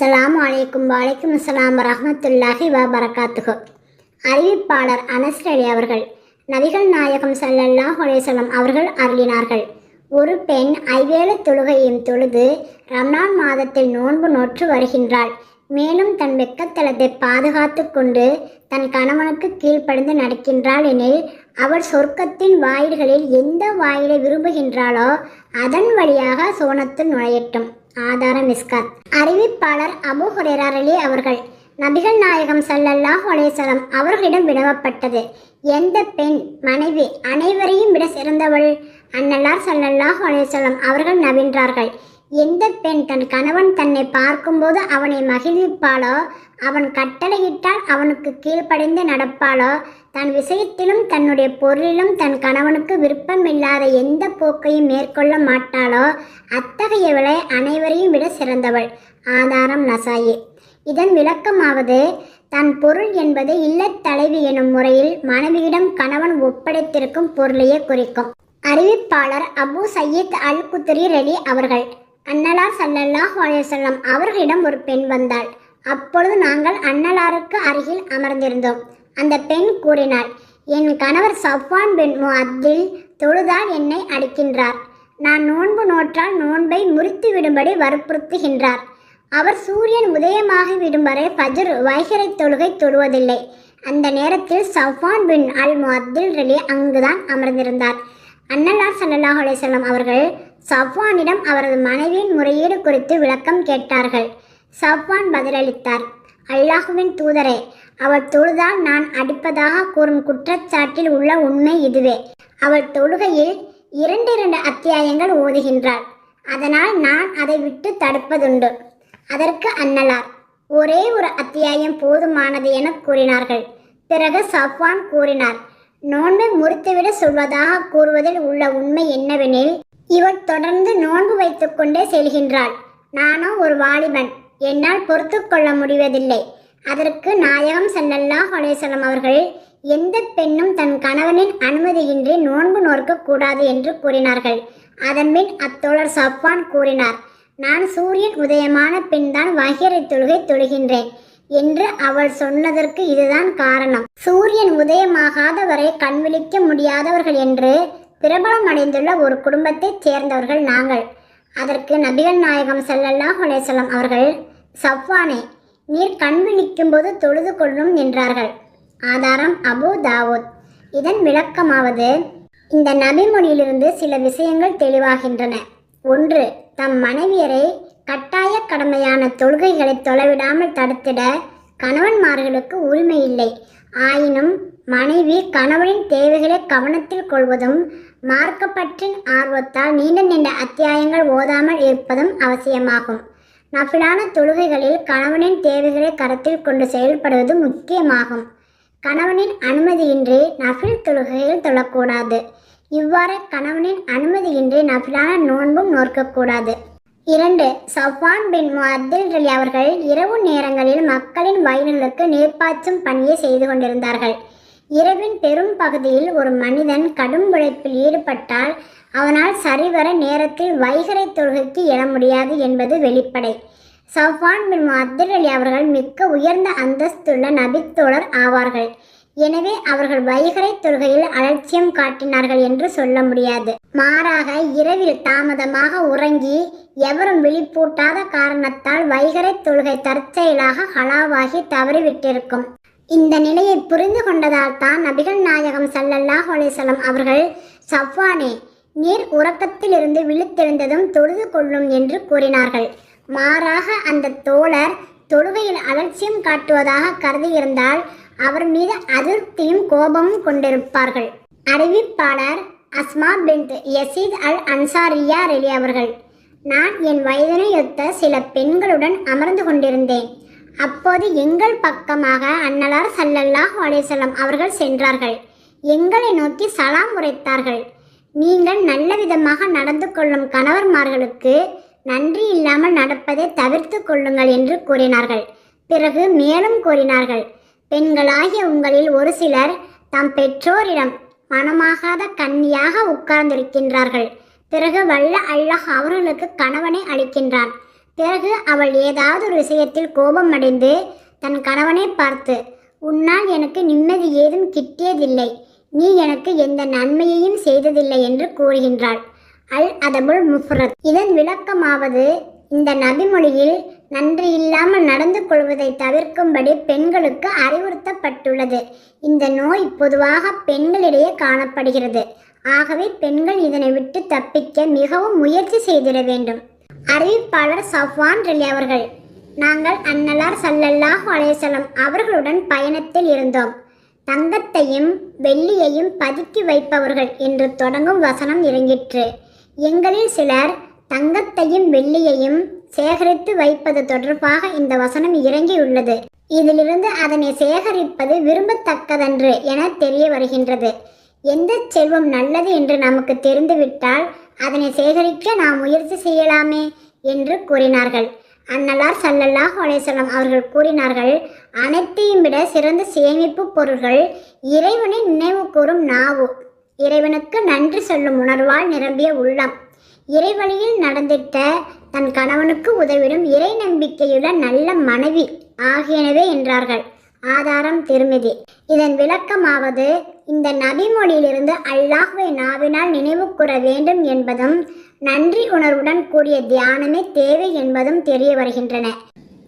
அஸ்ஸலாமு அலைக்கும் வலைக்கும் அஸ்லாம் ரஹமத்துல்லாஹி வ பரகாத்துஹு அறிவிப்பாளர் அனஸ்ரலி அவர்கள் நபிகள் நாயகம் சல்லல்லா ஹொலேசலம் அவர்கள் அருளினார்கள். ஒரு பெண் ஐவேளை தொழுகையும் தொழுது ரம்ணான் மாதத்தில் நோன்பு நோற்று வருகின்றாள். மேலும் தன் வெக்கத்தலத்தை பாதுகாத்து கொண்டு தன் கணவனுக்கு கீழ்ப்படிந்து நடக்கின்றாள் எனில் அவள் சொர்க்கத்தின் வாயில்களில் எந்த வாயிலை விரும்புகின்றாளோ அதன் வழியாக சோனத்தில் நுழையட்டும். ஆதாரம் மிஸ்காத். அறிவிப்பாளர் அபு ஹுரேரா அலி அவர்கள் நபிகள் நாயகம் சல்லல்லாஹ் அலேசலம் அவர்களிடம் வினவப்பட்டது. எந்த பெண் மனைவி அனைவரையும் விட சிறந்தவள் அன்னலார் சல்லல்லாஹ் அலேசலம் அவர்கள் நவின்றார்கள். எந்த பெண் தன் கணவன் தன்னை பார்க்கும்போது அவனை மகிழ்விப்பாளோ அவன் கட்டளையிட்டால் அவனுக்கு கீழ்ப்படைந்து நடப்பாளோ தன் விஷயத்திலும் தன்னுடைய பொருளிலும் தன் கணவனுக்கு விருப்பமில்லாத எந்த போக்கையும் மேற்கொள்ள மாட்டாளோ அத்தகையவளை அனைவரையும் விட சிறந்தவள். ஆதாரம் நசாயே. இதன் விளக்கமாவது தன் பொருள் என்பது இல்லத்தலைவி எனும் முறையில் மனைவியிடம் கணவன் ஒப்படைத்திருக்கும் பொருளையே குறிக்கும். அறிவிப்பாளர் அபு சையீத் அல் குத்ரி ரெலி அவர்கள். அன்னலார் சல்லல்லாஹ் அலைஹி அவர்களிடம் ஒரு பெண் வந்தாள். அப்பொழுது நாங்கள் அன்னலாருக்கு அருகில் அமர்ந்திருந்தோம். அந்த பெண் கூறினாள் என் கணவர் சஃப்வான் பின் முஅத்தில் தொழுதால் என்னை அடிக்கின்றார். நான் நோன்பு நோற்றால் நோன்பை முறித்து விடும்படி வற்புறுத்துகின்றார். அவர் சூரியன் உதயமாகி விடும் வரை ஃபஜ்ர் வைகரை தொழுகை தொழுவதில்லை. அந்த நேரத்தில் சஃப்வான் பின் அல் முஅத்தில் ரெலி அங்குதான் அமர்ந்திருந்தார். அன்னலார் சல்லாஹ் அலைஹி அவர்கள் சவ்வானிடம் அவரது மனைவியின் முறையீடு குறித்து விளக்கம் கேட்டார்கள். சவ்வான் பதிலளித்தார் அல்லாஹுவின் தூதரே அவள் தொழுதால் நான் அடிப்பதாக கூறும் குற்றச்சாட்டில் உள்ள உண்மை இதுவே. அவள் தொழுகையில் இரண்டு இரண்டு அத்தியாயங்கள் ஓதுகின்றாள். அதனால் நான் அதை விட்டு தடுப்பதுண்டு. அதற்கு அன்னலார் ஒரே ஒரு அத்தியாயம் போதுமானது என கூறினார்கள். பிறகு சஃப்வான் கூறினார் நோன்பை முறித்துவிட சொல்வதாக கூறுவதில் உள்ள உண்மை என்னவெனில் இவள் தொடர்ந்து நோன்பு வைத்துக்கொண்டே செல்கின்றாள் நானோ ஒரு வாலிபன். என்னால் பொறுத்து கொள்ள முடிவதில்லை. அதற்கு நாயகம் சல்லல்லா ஹொலேசலம் அவர்கள் எந்த பெண்ணும் தன் கணவனின் அனுமதியின்றி நோன்பு நோற்க கூடாது என்று கூறினார்கள். அதன்பின் அத்தோழர் சப்பான் கூறினார் நான் சூரியன் உதயமான பின்தான் வகிரை தொழுகை தொழுகின்றேன் என்று அவள் சொன்னதற்கு இதுதான் காரணம். சூரியன் உதயமாகாத வரை கண் விழிக்க முடியாதவர்கள் என்று பிரபலம் அடைந்துள்ள ஒரு குடும்பத்தைச் சேர்ந்தவர்கள் நாங்கள். அதற்கு நபிகள் நாயகம் ஸல்லல்லாஹு ஹுலேசலம் அவர்கள் சஃப்வானே நீர் கண் விழிக்கும்போது தொழுது கொள்ளும் என்றார்கள். ஆதாரம் அபு தாவூத். இதன் விளக்கமாவது இந்த நபிமொழியிலிருந்து சில விஷயங்கள் தெளிவாகின்றன. ஒன்று தம் மனைவியரை கட்டாய கடமையான தொழுகைகளை தொலைவிடாமல் தடுத்திட கணவன்மார்களுக்கு உரிமை இல்லை. ஆயினும் மனைவி கணவனின் தேவைகளை கவனத்தில் கொள்வதும் மார்க்கப்பற்றின் ஆர்வத்தால் நீண்ட நீண்ட அத்தியாயங்கள் ஓதாமல் இருப்பதும் அவசியமாகும். நஃபிலான தொழுகைகளில் கணவனின் தேவைகளை கருத்தில் கொண்டு செயல்படுவது முக்கியமாகும். கணவனின் அனுமதியின்றி நஃபில் தொழுகையில் தொழக்கூடாது. இவ்வாறு கணவனின் அனுமதியின்றி நஃபிலான நோன்பும் நோக்கக்கூடாது இரண்டு சஃபான் பின் முஅத்தில் ரலி அவர்கள் இரவு நேரங்களில் மக்களின் வயல்களுக்கு நீர்ப்பாய்ச்சும் பணியை செய்து கொண்டிருந்தார்கள். இரவின் பெரும் பகுதியில் ஒரு மனிதன் கடும் உழைப்பில் ஈடுபட்டால் அவனால் சரிவர நேரத்தில் வைகரை தொழுகைக்கு எழ முடியாது என்பது வெளிப்படை. சஃபான் பின் அப்துல் அலி அவர்கள் மிக்க உயர்ந்த அந்தஸ்துள்ள நபித்தோழர் ஆவார்கள். எனவே அவர்கள் வைகரை தொழுகையில் அலட்சியம் காட்டினார்கள் என்று சொல்ல முடியாது. மாறாக இரவில் தாமதமாக உறங்கி எவரும் விழிப்பூட்டாத காரணத்தால் வைகரை தொழுகை தற்செயலாக ஹலாவாகி தவறிவிட்டிருக்கும். இந்த நிலையை புரிந்து கொண்டதால் தான் நபிகள் நாயகம் சல்லல்லாஹ் அலிசலம் அவர்கள் சஃப்வானே நீர் உறக்கத்திலிருந்து விழித்தெழுந்ததும் தொழுது கொள்ளும் என்று கூறினார்கள். மாறாக அந்த தோழர் தொழுகையில் அலட்சியம் காட்டுவதாக கருதியிருந்தால் அவர் மீது அதிருப்தியும் கோபமும் கொண்டிருப்பார்கள். அறிவிப்பாளர் Asma bint Yazid al Ansariya really அவர்கள் நான் என் வயதினையொத்த சில பெண்களுடன் அமர்ந்து கொண்டிருந்தேன். அப்போது எங்கள் பக்கமாக அன்னலார் சல்லல்லாஹ் அலேசல்லம் அவர்கள் சென்றார்கள். எங்களை நோக்கி சலாம் உரைத்தார்கள். நீங்கள் நல்ல விதமாக நடந்து கொள்ளும் கணவர்மார்களுக்கு நன்றி இல்லாமல் நடப்பதை தவிர்த்து கொள்ளுங்கள் என்று கூறினார்கள். பிறகு மேலும் கூறினார்கள். பெண்களாகிய உங்களில் ஒரு சிலர் தம் பெற்றோரிடம் மனமாகாத கன்னியாக உட்கார்ந்திருக்கின்றார்கள். பிறகு வல்ல அல்லாஹ் அவர்களுக்கு கணவனை அளிக்கின்றான். பிறகு அவள் ஏதாவது ஒரு விஷயத்தில் கோபம் அடைந்து தன் கணவனை பார்த்து உன்னால் எனக்கு நிம்மதி ஏதும் கிட்டியதில்லை. நீ எனக்கு எந்த நன்மையையும் செய்ததில்லை என்று கூறுகின்றாள். அல் அதபுல் முஃப்ரத். இதன் விளக்கமாவது இந்த நபிமொழியில் நன்றி இல்லாமல் நடந்து கொள்வதை தவிர்க்கும்படி பெண்களுக்கு அறிவுறுத்தப்பட்டுள்ளது. இந்த நோய் பொதுவாக பெண்களிடையே காணப்படுகிறது. ஆகவே பெண்கள் இதனை விட்டு தப்பிக்க மிகவும் முயற்சி செய்திட வேண்டும். அறிவிப்பாளர் சஃப்வான் ரெலி அவர்கள். நாங்கள் அன்னலார் சல்லல்லாஹ் அலேசலம் அவர்களுடன் பயணத்தில் இருந்தோம். தங்கத்தையும் வெள்ளியையும் பதுக்கி வைப்பவர்கள் என்று தொடங்கும் வசனம் இறங்கிற்று. எங்களில் சிலர் தங்கத்தையும் வெள்ளியையும் சேகரித்து வைப்பது தொடர்பாக இந்த வசனம் இறங்கியுள்ளது. இதிலிருந்து அதனை சேகரிப்பது விரும்பத்தக்கதன்று என தெரிய வருகின்றது. எந்த செல்வம் நல்லது என்று நமக்கு தெரிந்துவிட்டால் அதனை சேகரிக்க நாம் முயற்சி செய்யலாமே என்று கூறினார்கள். அன்னலார் சல்லல்லாஹ் அலைஹிஸ்ஸலாம் அவர்கள் கூறினார்கள் அனைத்தையும் விட சிறந்த சேமிப்பு பொருள்கள் இறைவனை நினைவு கூறும் நாவு. இறைவனுக்கு நன்றி சொல்லும் உணர்வால் நிரம்பிய உள்ளம். இறைவழியில் நடந்திட்ட தன் கணவனுக்கு உதவிடும் இறை நம்பிக்கையுள்ள நல்ல மனைவி ஆகியனவே என்றார்கள். ஆதாரம் திருமிதி. இதன் விளக்கமாவது இந்த நபிமொழியிலிருந்து அல்லாஹ்வை நாவினால் நினைவு கூற வேண்டும் என்பதும் நன்றி உணர்வுடன் கூடிய தியானமே தேவை என்பதும் தெரிய வருகின்றன.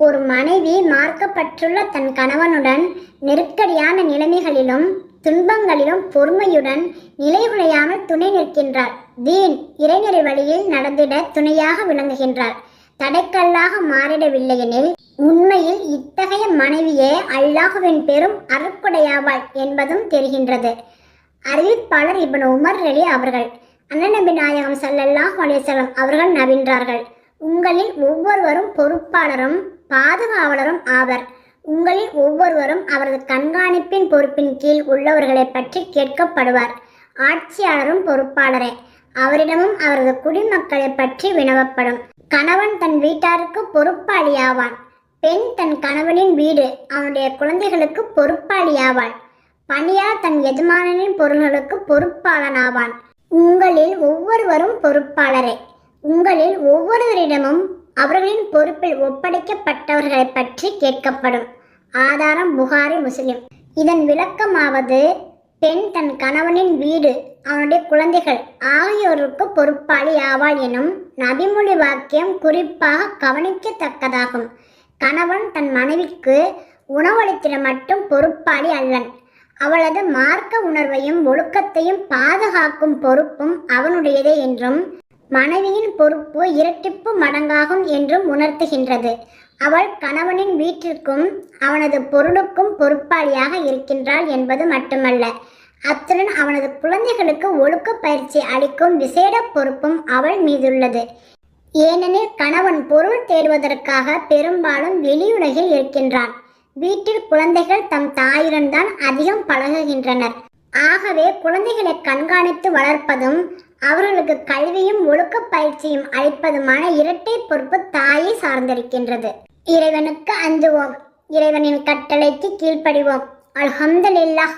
ஒரு மனைவி மார்க்கப்பட்டுள்ள தன் கணவனுடன் நெருக்கடியான நிலைமைகளிலும் துன்பங்களிலும் பொறுமையுடன் நிலைகுலையாமல் துணை நிற்கின்றார் தீன் இறைநிறை வழியில் நடந்திட துணையாக விளங்குகின்றார் தடைக்கல்லாக மாறிடவில்லையெனில் உண்மையில் இத்தகைய மனைவியே அல்லாஹுவின் பெரும் அருக்குடையாவாள் என்பதும் தெரிகின்றது. அறிவிப்பாளர் இபன் உமர் ரெலி அவர்கள் அண்ணநபி நாயகம் சல்லல்லாஹ் அலைஹி அவர்கள் நவின்றார்கள். உங்களில் ஒவ்வொருவரும் பொறுப்பாளரும் பாதுகாவலரும் ஆவர். உங்களில் ஒவ்வொருவரும் அவரது கண்காணிப்பின் பொறுப்பின் கீழ் உள்ளவர்களை பற்றி கேட்கப்படுவார். ஆட்சியாளரும் பொறுப்பாளரே. அவரிடமும் அவரது குடிமக்களை பற்றி வினவப்படும். கணவன் தன் வீட்டாருக்கு பொறுப்பாளியாவான். பெண் தன் கணவனின் வீடு அவனுடைய குழந்தைகளுக்கு பொறுப்பாளியாவாள். பணியார் தன் எஜமானனின் பொருள்களுக்கு பொறுப்பாளனாவான். உங்களில் ஒவ்வொருவரும் பொறுப்பாளரே. உங்களில் ஒவ்வொருவரிடமும் அவர்களின் பொறுப்பில் ஒப்படைக்கப்பட்டவர்களை பற்றி கேட்கப்படும். ஆதாரம் புகாரி முஸ்லிம். இதன் விளக்கமாவது பெண் தன் கணவனின் வீடு அவனுடைய குழந்தைகள் ஆகியோருக்கு பொறுப்பாளி ஆவாள் எனும் நபிமொழி வாக்கியம் குறிப்பாக கவனிக்கத்தக்கதாகும். கணவன் தன் மனைவிக்கு உணவளித்திட மட்டும் பொறுப்பாளி அல்லன். அவளது மார்க்க உணர்வையும் ஒழுக்கத்தையும் பாதுகாக்கும் பொறுப்பும் அவனுடையதே என்றும் மனைவியின் பொறுப்பு இரட்டிப்பு மடங்காகும் என்றும் உணர்த்துகின்றது. அவள் கணவனின் வீட்டிற்கும் அவனது பொருளுக்கும் பொறுப்பாளியாக இருக்கின்றாள் என்பது மட்டுமல்ல. அத்துடன் அவனது குழந்தைகளுக்கு ஒழுக்க பயிற்சி அளிக்கும் விசேட பொறுப்பும் அவள் மீதுள்ளது. ஏனெனில் கணவன் பொருள் தேடுவதற்காக பெரும்பாலும் வெளியுலகில் இருக்கின்றான். வீட்டில் குழந்தைகள் தம் தாயுடன் தான் அதிகம் பழகுகின்றனர். ஆகவே குழந்தைகளை கண்காணித்து வளர்ப்பதும் அவர்களுக்கு கல்வியும் ஒழுக்க பயிற்சியும் அளிப்பதுமான இரட்டை பொறுப்பு தாயை சார்ந்திருக்கின்றது. இறைவனுக்கு அஞ்சுவோம். இறைவனின் கட்டளைக்கு கீழ்ப்படிவோம். அல்ஹம்துலில்லாஹ்.